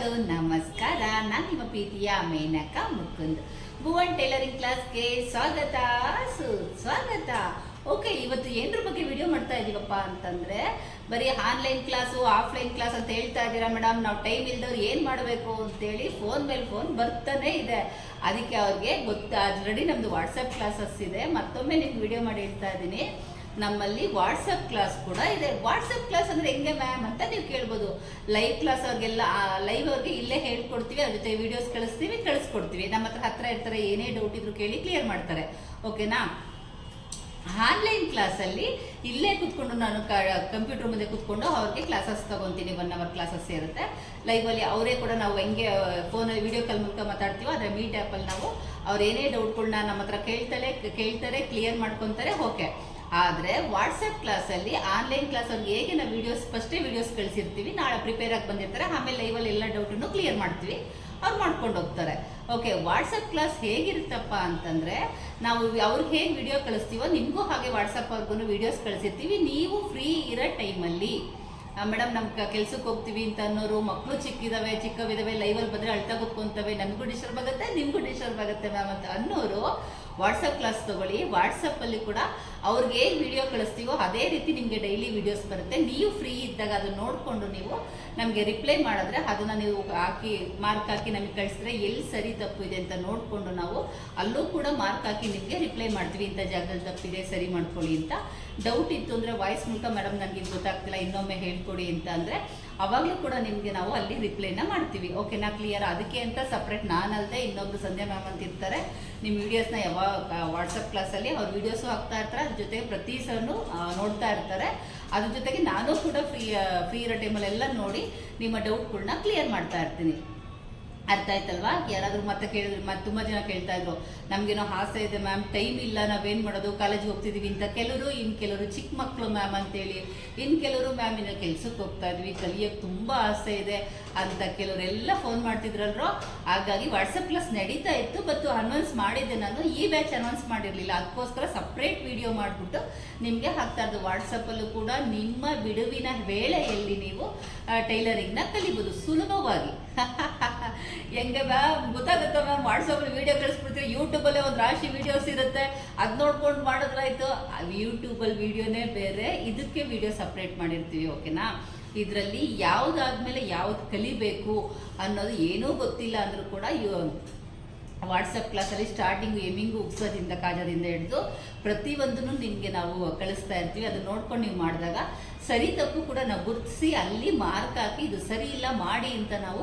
Hello, ನಮಸ್ಕಾರ. ನಾನು ನಿಮ್ಮ ಪ್ರೀತಿಯ ಮೇನಕ ಮುಕುಂದ್. ಭುವನ್ ಟೈಲರಿಂಗ್ ಕ್ಲಾಸ್ಗೆ ಸ್ವಾಗತ. ಸುಸ್ವಾಗತ ಓಕೆ, ಇವತ್ತು ಏನರ ಬಗ್ಗೆ ವಿಡಿಯೋ ಮಾಡ್ತಾ ಇದೀವಪ್ಪ ಅಂತಂದ್ರೆ, ಬರೀ ಆನ್ಲೈನ್ ಕ್ಲಾಸು, ಆಫ್ಲೈನ್ ಕ್ಲಾಸ್ ಅಂತ ಹೇಳ್ತಾ ಇದ್ದೀರಾ ಮೇಡಮ್ ನಾವು ಟೈಮ್ ಇಲ್ದವ್ರು ಏನು ಮಾಡಬೇಕು ಅಂತೇಳಿ ಫೋನ್ ಮೇಲೆ ಫೋನ್ ಬರ್ತಾನೆ ಇದೆ. ಅದಕ್ಕೆ ಅವ್ರಿಗೆ ಗೊತ್ತ ಆಲ್ರೆಡಿ ನಮ್ಮದು ವಾಟ್ಸಪ್ ಕ್ಲಾಸಸ್ ಇದೆ. ಮತ್ತೊಮ್ಮೆ ನಿಮ್ಗೆ ವಿಡಿಯೋ ಮಾಡಿ ಹೇಳ್ತಾ ಇದ್ದೀನಿ ನಮ್ಮಲ್ಲಿ ವಾಟ್ಸಪ್ ಕ್ಲಾಸ್ ಕೂಡ ಇದೆ. ವಾಟ್ಸಪ್ ಕ್ಲಾಸ್ ಅಂದ್ರೆ ಹೆಂಗೆ ಮ್ಯಾಮ್ ಅಂತ ನೀವು ಕೇಳ್ಬೋದು. ಲೈವ್ ಕ್ಲಾಸ್ ಅವ್ರಿಗೆಲ್ಲ ಲೈವ್ ಅವ್ರಿಗೆ ಇಲ್ಲೇ ಹೇಳ್ಕೊಡ್ತೀವಿ, ಅದ್ರ ಜೊತೆ ವಿಡಿಯೋಸ್ ಕಳಿಸ್ತೀವಿ, ಕಳಿಸ್ಕೊಡ್ತೀವಿ. ನಮ್ಮ ಹತ್ರ ಹತ್ರ ಇರ್ತಾರೆ, ಏನೇ ಡೌಟ್ ಇದ್ರು ಕೇಳಿ ಕ್ಲಿಯರ್ ಮಾಡ್ತಾರೆ. ಓಕೆನಾ ಆನ್ಲೈನ್ ಕ್ಲಾಸಲ್ಲಿ ಇಲ್ಲೇ ಕೂತ್ಕೊಂಡು ನಾನು ಕಂಪ್ಯೂಟರ್ ಮುಂದೆ ಕೂತ್ಕೊಂಡು ಅವ್ರಿಗೆ ಕ್ಲಾಸಸ್ ತೊಗೊತೀನಿ ಒನ್ ಅವರ್ ಕ್ಲಾಸಸ್ ಇರುತ್ತೆ. ಲೈವಲ್ಲಿ ಅವರೇ ಕೂಡ ನಾವು ಹೆಂಗೆ ಫೋನಲ್ಲಿ ವಿಡಿಯೋ ಕಾಲ್ ಮೂಲಕ ಮಾತಾಡ್ತೀವೋ, ಅದರ ಮೀಟ್ ಆ್ಯಪಲ್ಲಿ ನಾವು ಅವ್ರು ಏನೇ ಡೌಟ್ಗಳನ್ನ ನಮ್ಮ ಹತ್ರ ಕೇಳ್ತಾರೆ ಕೇಳ್ತಾರೆ ಕ್ಲಿಯರ್ ಮಾಡ್ಕೊತಾರೆ ಓಕೆ ಆದರೆ ವಾಟ್ಸಪ್ ಕ್ಲಾಸಲ್ಲಿ ಆನ್ಲೈನ್ ಕ್ಲಾಸಲ್ಲಿ ಹೇಗೆ ನಾವು ವೀಡಿಯೋಸ್ ಫಸ್ಟೇ ವೀಡಿಯೋಸ್ ಕಳಿಸಿರ್ತೀವಿ, ನಾಳೆ ಪ್ರಿಪೇರ್ ಆಗಿ ಬಂದಿರ್ತಾರೆ, ಆಮೇಲೆ ಲೈವಲ್ಲಿ ಎಲ್ಲ ಡೌಟನ್ನು ಕ್ಲಿಯರ್ ಮಾಡ್ತೀವಿ, ಅವ್ರು ಮಾಡ್ಕೊಂಡು ಹೋಗ್ತಾರೆ. ಓಕೆ ವಾಟ್ಸಪ್ ಕ್ಲಾಸ್ ಹೇಗಿರುತ್ತಪ್ಪ ಅಂತಂದರೆ, ನಾವು ಅವ್ರಿಗೆ ಹೇಗೆ ವಿಡಿಯೋ ಕಳಿಸ್ತೀವೋ, ನಿಮಗೂ ಹಾಗೆ ವಾಟ್ಸಪ್ ಅವ್ರಿಗೂ ವೀಡಿಯೋಸ್ ಕಳಿಸಿರ್ತೀವಿ, ನೀವು ಫ್ರೀ ಇರೋ ಟೈಮಲ್ಲಿ ಮೇಡಮ್ ನಮ್ಮ ಕೆಲ್ಸಕ್ಕೆ ಹೋಗ್ತೀವಿ ಅಂತ ಅನ್ನೋರು ಮಕ್ಕಳು ಚಿಕ್ಕಿದಾವೆ, ಚಿಕ್ಕವಿದಾವೆ ಲೈವಲ್ಲಿ ಬಂದರೆ ಅಳ್ತಾ ಕೂತ್ಕೊಂತವೆ, ನಮಗೂ ಡಿಸ್ಟರ್ಬ್ ಆಗುತ್ತೆ, ನಿಮಗೂ ಡಿಸ್ಟರ್ಬ್ ಆಗುತ್ತೆ ಮ್ಯಾಮ್ ಅಂತ ಅನ್ನೋರು ವಾಟ್ಸಪ್ ಕ್ಲಾಸ್ ತಗೊಳ್ಳಿ ವಾಟ್ಸಪ್ಪಲ್ಲಿ ಕೂಡ ಅವ್ರಿಗೆ ಹೇಗೆ ವಿಡಿಯೋ ಕಳಿಸ್ತೀವೋ ಅದೇ ರೀತಿ ನಿಮಗೆ ಡೈಲಿ ವಿಡಿಯೋಸ್ ಬರುತ್ತೆ. ನೀವು ಫ್ರೀ ಇದ್ದಾಗ ಅದನ್ನು ನೋಡಿಕೊಂಡು ನೀವು ನಮಗೆ ರಿಪ್ಲೈ ಮಾಡಿದ್ರೆ ಅದನ್ನು ನೀವು ಹಾಕಿ ಮಾರ್ಕ್ ಹಾಕಿ ನಮಗೆ ಕಳಿಸಿದ್ರೆ ಎಲ್ಲಿ ಸರಿ ತಪ್ಪು ಇದೆ ಅಂತ ನೋಡಿಕೊಂಡು ನಾವು ಅಲ್ಲೂ ಕೂಡ ಮಾರ್ಕ್ ಹಾಕಿ ನಿಮಗೆ ರಿಪ್ಲೈ ಮಾಡ್ತೀವಿ. ಇಂಥ ಜಾಗದಲ್ಲಿ ತಪ್ಪಿದೆ ಸರಿ ಮಾಡ್ಕೊಳ್ಳಿ ಅಂತ. ಡೌಟ್ ಇತ್ತು ಅಂದರೆ ವಾಯ್ಸ್ ಮೂಲಕ ಮೇಡಮ್ ನನಗೆ ಗೊತ್ತಾಗ್ತಿಲ್ಲ, ಇನ್ನೊಮ್ಮೆ ಹೇಳ್ಕೊಡಿ ಅಂತ ಅಂದರೆ ಅವಾಗಲೂ ಕೂಡ ನಿಮಗೆ ನಾವು ಅಲ್ಲಿ ರಿಪ್ಲೈನ ಮಾಡ್ತೀವಿ. ಓಕೆನಾ ಕ್ಲಿಯರ್ ಅದಕ್ಕೆ ಅಂತ ಸಪ್ರೇಟ್ ನಾನಲ್ಲದೆ ಇನ್ನೊಬ್ರು ಸಂಧ್ಯಾ ಮ್ಯಾಮ್ ಅಂತ ಇರ್ತಾರೆ. ನಿಮ್ಮ ವೀಡಿಯೋಸ್ನ ಯಾವಾಗ ವಾಟ್ಸಪ್ ಕ್ಲಾಸಲ್ಲಿ ಅವ್ರ ವೀಡಿಯೋಸು ಹಾಕ್ತಾ ಇರ್ತಾರೆ. ಅದ್ರ ಜೊತೆಗೆ ಪ್ರತಿ ಸರ್ನು ನೋಡ್ತಾ ಇರ್ತಾರೆ. ಅದ್ರ ಜೊತೆಗೆ ನಾನು ಕೂಡ ಫ್ರೀ ಫ್ರೀ ಇರೋ ಟೈಮಲ್ಲೆಲ್ಲ ನೋಡಿ ನಿಮ್ಮ ಡೌಟ್ಗಳನ್ನ ಕ್ಲಿಯರ್ ಮಾಡ್ತಾ ಇರ್ತೀನಿ. ಅರ್ಥ ಆಯ್ತಲ್ವಾ? ಯಾರಾದರೂ ಮತ್ತೆ ಕೇಳಿದ್ರು ಮತ್ತೆ ತುಂಬ ಜನ ಕೇಳ್ತಾ ಇದ್ರು, ನಮಗೇನೋ ಆಸೆ ಇದೆ ಮ್ಯಾಮ್ ಟೈಮ್ ಇಲ್ಲ, ನಾವೇನು ಮಾಡೋದು? ಕಾಲೇಜ್ ಹೋಗ್ತಿದ್ದೀವಿ ಅಂತ. ಕೆಲವರು ಇನ್ನು ಕೆಲವರು ಚಿಕ್ಕ ಮಕ್ಕಳು ಮ್ಯಾಮ್ ಅಂತೇಳಿ ಇನ್ನು ಕೆಲವರು ಮ್ಯಾಮ್ ಇನ್ನು ಕೆಲ್ಸಕ್ಕೆ ಹೋಗ್ತಾ ಇದ್ವಿ ಕಲಿಯೋಕ್ಕೆ ತುಂಬ ಆಸೆ ಇದೆ ಅಂತ ಕೆಲವರೆಲ್ಲ ಫೋನ್ ಮಾಡ್ತಿದ್ರಲ್ರೋ? ಹಾಗಾಗಿ ವಾಟ್ಸಪ್ ಕ್ಲಾಸ್ ನಡೀತಾ ಇತ್ತು ಬಟ್ ಅನೌನ್ಸ್ ಮಾಡಿದ್ದೆ ನಾನು. ಈ ಬ್ಯಾಚ್ ಅನೌನ್ಸ್ ಮಾಡಿರಲಿಲ್ಲ. ಅದಕ್ಕೋಸ್ಕರ ಸಪ್ರೇಟ್ ವಿಡಿಯೋ ಮಾಡಿಬಿಟ್ಟು ನಿಮಗೆ ಹಾಕ್ತಾ ಇದ್ದು ವಾಟ್ಸಪ್ಪಲ್ಲೂ ಕೂಡ ನಿಮ್ಮ ಬಿಡುವಿನ ವೇಳೆಯಲ್ಲಿ ನೀವು ಟೈಲರಿಂಗ್ನ ಕಲಿಬೋದು ಸುಲಭವಾಗಿ. ಹೆಂಗೆ ಗೊತ್ತಾಗುತ್ತೆ ಮ್ಯಾಮ್ ವಿಡಿಯೋ ವೀಡಿಯೋ ಕಳಿಸ್ಬಿಡ್ತೀವಿ. ಯೂಟ್ಯೂಬಲ್ಲೇ ಒಂದು ರಾಶಿ ವಿಡಿಯೋಸ್ ಇರುತ್ತೆ. ಅದು ನೋಡ್ಕೊಂಡು ಮಾಡಿದ್ರಾಯ್ತು. ಯೂಟ್ಯೂಬಲ್ಲಿ ವೀಡಿಯೋನೇ ಬೇರೆ. ಇದಕ್ಕೆ ವಿಡಿಯೋ ಸಪ್ರೇಟ್ ಮಾಡಿರ್ತೀವಿ ಓಕೆನಾ ಇದರಲ್ಲಿ ಯಾವುದಾದ್ಮೇಲೆ ಯಾವ್ದು ಕಲಿಬೇಕು ಅನ್ನೋದು ಏನೂ ಗೊತ್ತಿಲ್ಲ ಅಂದರೂ ಕೂಡ ವಾಟ್ಸಪ್ ಕ್ಲಾಸಲ್ಲಿ ಸ್ಟಾರ್ಟಿಂಗು ಎಮಿಂಗು ಉಗ್ಸೋದಿಂದ, ಕಾಜೋದಿಂದ ಹಿಡಿದು ಪ್ರತಿಯೊಂದನ್ನು ನಿಮಗೆ ನಾವು ಕಳಿಸ್ತಾ ಇರ್ತೀವಿ. ಅದನ್ನು ನೋಡ್ಕೊಂಡು ನೀವು ಮಾಡಿದಾಗ ಸರಿ ತಪ್ಪು ಕೂಡ ನಾವು ಗುರುತಿಸಿ ಅಲ್ಲಿ ಮಾರ್ಕ್ ಹಾಕಿ ಇದು ಸರಿ ಇಲ್ಲ ಮಾಡಿ ಅಂತ ನಾವು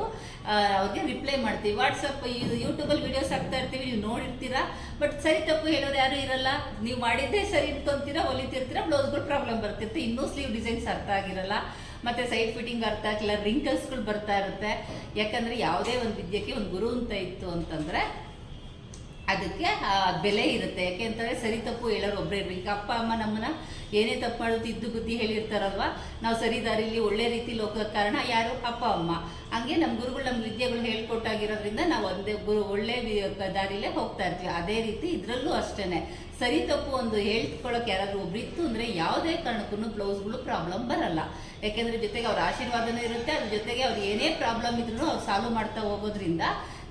ಅವ್ರಿಗೆ ರಿಪ್ಲೈ ಮಾಡ್ತೀವಿ. ವಾಟ್ಸಪ್ ಇದು ಯೂಟ್ಯೂಬಲ್ಲಿ ವೀಡಿಯೋಸ್ ಹಾಕ್ತಾ ಇರ್ತೀವಿ, ನೀವು ನೋಡಿರ್ತೀರಾ? ಬಟ್ ಸರಿ ತಪ್ಪು ಹೇಳೋರು ಯಾರು ಇರಲ್ಲ. ನೀವು ಮಾಡಿದ್ದೇ ಸರಿ ಅಂತೀರಾ ಹೊಲಿತಿರ್ತೀರಾ ಬ್ಲೌಸ್ಗಳು ಪ್ರಾಬ್ಲಮ್ ಬರ್ತಿರ್ತೀವಿ ಇನ್ನೂ ಸ್ಲೀವ್ ಡಿಸೈನ್ಸ್ ಅರ್ಥ ಆಗಿರಲ್ಲ. ಮತ್ತೆ ಸೈಡ್ ಫಿಟ್ಟಿಂಗ್ ಅರ್ಥ ಆಗಿಲ್ಲ ರಿಂಕಲ್ಸ್ಗಳು ಬರ್ತಾ ಇರುತ್ತೆ. ಯಾಕಂದ್ರೆ ಯಾವುದೇ ಒಂದು ವಿದ್ಯೆಗೆ ಒಂದು ಗುರು ಅಂತ ಇತ್ತು ಅಂತಂದ್ರೆ ಅದಕ್ಕೆ ಬೆಲೆ ಇರುತ್ತೆ. ಯಾಕೆ ಅಂತಂದ್ರೆ ಸರಿ ತಪ್ಪು ಹೇಳೋರು ಒಬ್ಬರೇ ಇರ್ಬೇಕು. ಅಪ್ಪ, ಅಮ್ಮ ನಮ್ಮನ್ನ ಏನೇ ತಪ್ಪು ಮಾಡೋದು ಇದ್ದು ಬುದ್ಧಿ ಹೇಳಿರ್ತಾರಲ್ವ? ನಾವು ಸರಿ ದಾರಿಲಿ ಒಳ್ಳೆ ರೀತಿ ಲೋಕ ಕಾರಣ ಯಾರು? ಅಪ್ಪ, ಅಮ್ಮ. ಹಂಗೆ ನಮ್ಮ ಗುರುಗಳು ನಮ್ಮ ವಿದ್ಯೆಗಳು ಹೇಳ್ಕೊಟ್ಟಾಗಿರೋದ್ರಿಂದ ನಾವು ಒಂದೇ ಗುರು ಒಳ್ಳೆ ದಾರಿಲೇ ಹೋಗ್ತಾ ಇರ್ತೀವಿ. ಅದೇ ರೀತಿ ಇದರಲ್ಲೂ ಅಷ್ಟೇ ಸರಿ ತಪ್ಪು ಒಂದು ಹೇಳ್ಕೊಳ್ಳೋಕೆ ಯಾರಾದರೂ ಒಬ್ರು ಇತ್ತು ಅಂದ್ರೆ ಯಾವುದೇ ಕಾರಣಕ್ಕೂ ಬ್ಲೌಸ್ಗಳು ಪ್ರಾಬ್ಲಮ್ ಬರಲ್ಲ. ಯಾಕೆಂದ್ರೆ ಜೊತೆಗೆ ಅವ್ರ ಆಶೀರ್ವಾದನೂ ಇರುತ್ತೆ. ಅದ್ರ ಜೊತೆಗೆ ಅವ್ರು ಏನೇ ಪ್ರಾಬ್ಲಮ್ ಇದ್ರೂ ಅವ್ರು ಸಾಲ್ವ್ ಮಾಡ್ತಾ ಹೋಗೋದ್ರಿಂದ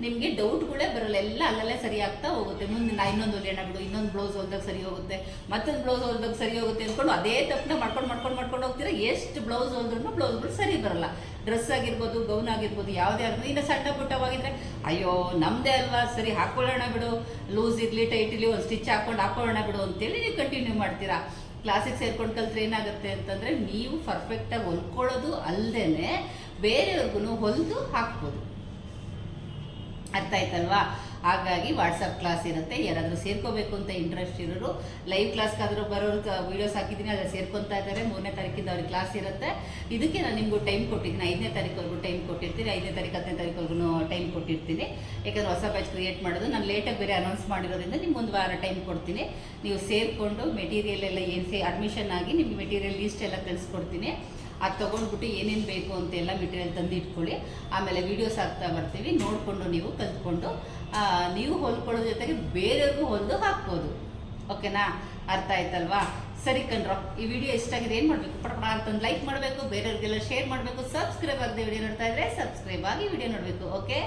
ನಿಮಗೆ ಡೌಟ್ಗಳೇ ಬರಲ್ಲ, ಎಲ್ಲ ಅಲ್ಲಲ್ಲೇ ಸರಿ ಆಗ್ತಾ ಹೋಗುತ್ತೆ. ಮುಂದೆ ನಾ ಇನ್ನೊಂದು ಹೊಲಿಯೋಣ ಬಿಡು, ಇನ್ನೊಂದು ಬ್ಲೌಸ್ ಹೊಲ್ದಾಗ ಸರಿ ಹೋಗುತ್ತೆ, ಮತ್ತೊಂದು ಬ್ಲೌಸ್ ಹೊಲ್ದಾಗ ಸರಿ ಹೋಗುತ್ತೆ ಅಂದ್ಕೊಂಡು ಅದೇ ತಪ್ಪನ್ನ ಮಾಡ್ಕೊಂಡು ಮಾಡ್ಕೊಂಡು ಮಾಡ್ಕೊಂಡು ಹೋಗ್ತೀರಾ? ಎಷ್ಟು ಬ್ಲೌಸ್ ಹೊಲ್ದ್ರೂ ಬ್ಲೌಸ್ಗಳು ಸರಿ ಬರಲ್ಲ. ಡ್ರೆಸ್ ಆಗಿರ್ಬೋದು, ಗೌನ್ ಆಗಿರ್ಬೋದು, ಯಾವುದೇ ಆಗಿರ್ಬೋದು, ಇನ್ನು ಸಣ್ಣ ಪುಟ್ಟವಾಗಿದ್ರೆ ಅಯ್ಯೋ ನಮ್ಮದೇ ಅಲ್ವಾ? ಸರಿ, ಹಾಕೊಳ್ಳೋಣ ಬಿಡು. ಲೂಸ್ ಇರಲಿ, ಟೈಟ್ ಇರಲಿ, ಒಂದು ಸ್ಟಿಚ್ ಹಾಕೊಂಡು ಹಾಕೊಳ್ಳೋಣ ಬಿಡು ಅಂತೇಳಿ ನೀವು ಕಂಟಿನ್ಯೂ ಮಾಡ್ತೀರಾ. ಕ್ಲಾಸಿಗೆ ಸೇರ್ಕೊಂಡು ಕಲ್ತ್ರೆ ಏನಾಗುತ್ತೆ ಅಂತಂದರೆ, ನೀವು ಪರ್ಫೆಕ್ಟಾಗಿ ಹೊಲ್ಕೊಳ್ಳೋದು ಅಲ್ಲದೆ ಬೇರೆಯವ್ರಿಗೂ ಹೊಲಿದು ಹಾಕ್ಬೋದು. ಅರ್ಥ ಆಯ್ತಲ್ವಾ? ಹಾಗಾಗಿ ವಾಟ್ಸಪ್ ಕ್ಲಾಸ್ ಇರುತ್ತೆ, ಯಾರಾದರೂ ಸೇರ್ಕೋಬೇಕು ಅಂತ ಇಂಟ್ರೆಸ್ಟ್ ಇರೋರು ಲೈವ್ ಕ್ಲಾಸ್ಗಾದರೂ ಬರೋರು ವೀಡಿಯೋಸ್ ಹಾಕಿದ್ದೀನಿ, ಅದ್ರಲ್ಲಿ ಸೇರ್ಕೊತಾ ಇದ್ದಾರೆ, ಮೂರನೇ ತಾರೀಕಿಂದ ಅವ್ರಿಗೆ ಕ್ಲಾಸ್ ಇರುತ್ತೆ. ಇದಕ್ಕೆ ನಾನು ನಿಮಗೂ ಟೈಮ್ ಕೊಟ್ಟಿದ್ದೀನಿ, ಐದನೇ ತಾರೀಕುವರೆಗೂ ಟೈಮ್ ಕೊಟ್ಟಿರ್ತೀನಿ, ಐದನೇ ತಾರೀಕು, ಹತ್ತನೇ ತಾರೀಕುವರೆಗೂ ಟೈಮ್ ಕೊಟ್ಟಿರ್ತೀನಿ. ಯಾಕಂದರೆ ಹೊಸ ಬ್ಯಾಚ್ ಕ್ರಿಯೇಟ್ ಮಾಡೋದು, ನಾನು ಲೇಟಾಗಿ ಬೇರೆ ಅನೌನ್ಸ್ ಮಾಡಿರೋದ್ರಿಂದ ನಿಮ್ಗೆ ಒಂದು ವಾರ ಟೈಮ್ ಕೊಡ್ತೀನಿ. ನೀವು ಸೇರಿಕೊಂಡು ಮೆಟೀರಿಯಲ್ ಎಲ್ಲ ಏನು ಸೇ ಅಡ್ಮಿಷನ್ ಆಗಿ ನಿಮ್ಗೆ ಮೆಟೀರಿಯಲ್ ಲೀಸ್ಟ್ ಎಲ್ಲ ಕಳಿಸ್ಕೊಡ್ತೀನಿ. ಅದು ತೊಗೊಂಡ್ಬಿಟ್ಟು ಏನೇನು ಬೇಕು ಅಂತೆಲ್ಲ ಮೆಟೀರಿಯಲ್ ತಂದು ಇಟ್ಕೊಳ್ಳಿ ಆಮೇಲೆ ವೀಡಿಯೋಸ್ ಹಾಕ್ತಾ ಬರ್ತೀವಿ. ನೋಡಿಕೊಂಡು ನೀವು ಕಲ್ತ್ಕೊಂಡು ನೀವು ಹೊಲ್ಕೊಳ್ಳೋ ಜೊತೆಗೆ ಬೇರೆಯವ್ರಿಗೂ ಹೊಲಿದು ಹಾಕ್ಬೋದು. ಓಕೆನಾ? ಅರ್ಥ ಆಯ್ತಲ್ವಾ? ಸರಿ ಕಣ್ರ, ಈ ವಿಡಿಯೋ ಇಷ್ಟ ಆಗಿದೆ ಏನು ಮಾಡಬೇಕು? ಪಡ ಅಂತಂದು ಲೈಕ್ ಮಾಡಬೇಕು, ಬೇರೆಯವ್ರಿಗೆಲ್ಲ ಶೇರ್ ಮಾಡಬೇಕು ಸಬ್ಸ್ಕ್ರೈಬ್ ಆಗದೆ ವಿಡಿಯೋ ನೋಡ್ತಾ ಇದ್ರೆ ಸಬ್ಸ್ಕ್ರೈಬ್ ಆಗಿ ವಿಡಿಯೋ ನೋಡಬೇಕು ಓಕೆ